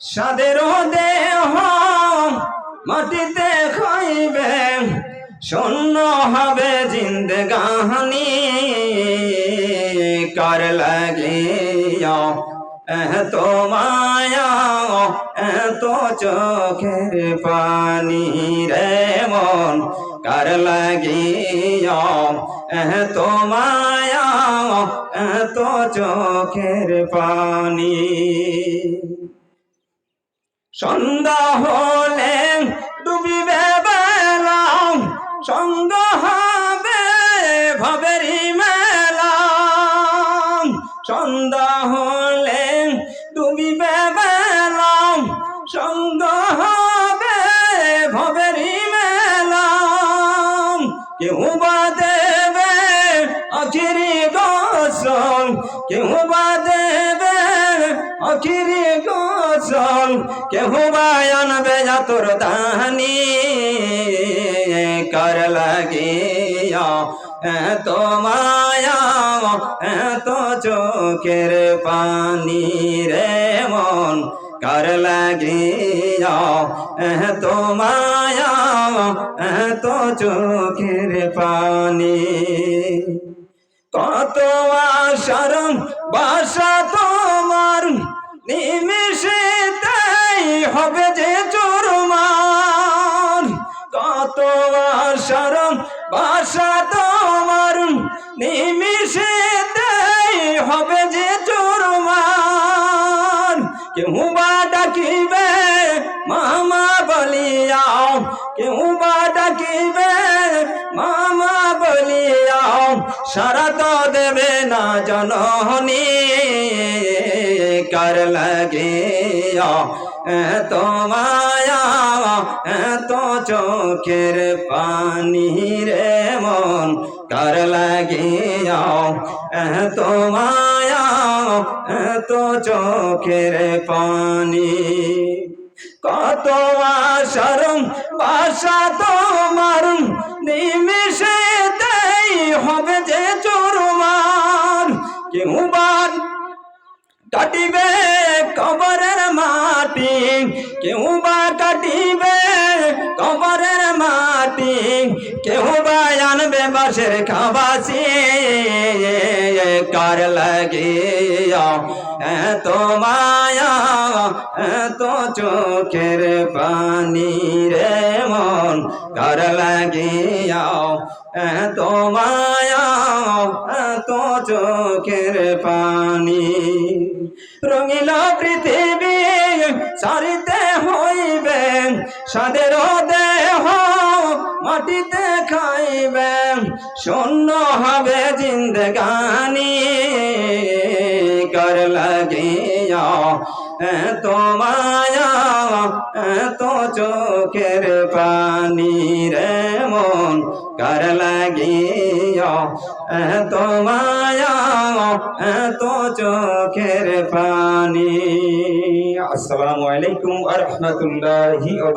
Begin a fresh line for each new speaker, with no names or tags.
সাদের দেহ মাটিতে খাইবে শূন্য হবে জিন্দগানি কার লাগিয়া এত মায়া, এত চোখের পানি রে মন। কার লাগিয়া এত মায়া, এত চোখের পানি। সন্ধ্যা হলে ডুবিবে বেলা সঙ্গ হবে ভবেরি মেলা সন্ধ্যা হলে ডুবিবে বেলা সঙ্গ হবে ভবেরি মেলা কেউ বা দেবে আখিরি গোসল, কেউ বা দেবে আখিরি গোসল কেউ বা আনবে তোর দানি কর লাগিয়া এত মায়া, এত চোখের পানি রে মন? কর লাগিয়া এত মায়া, এত চোখের পানি? কত আশার বাসা কত আশার বাসা তোমার নিমিষে হবে যে চোরমার। কেউ বা ডাকিবে, মামা বলিয়াও কেউ বা ডাকিবে, মামা বলিয়াও সারা তো দেবে না জননী। কার লাগে এত মায়া এত চোখের পানি রে মন, কার লাগে এত মায়া এত চোখের পানি। কত আশার বাসা তোমার নিমিষে তাই হবে যে চোরমার। কেউ বার কাটিবে কবরের মাটি কেউ বা কাটিবে কেউ বা আনবে বাসের খাবাসি কার লাগে এত মায়া, এত চোখের পানি রে মন। কার লাগিয়া? এত মায়া, এত চোখের পানি। রঙিল পৃথিবী সারিতে হইবে, সাদের দেহ মাটিতে খাইবে শূন্য হবে জিন্দগানি। কর এত মায়া এত চোখের পানি রে মন। কর এত মায়া এত চোখের পানি। আসসালামু আলাইকুম আ রহমতুল্লাহি ওয়া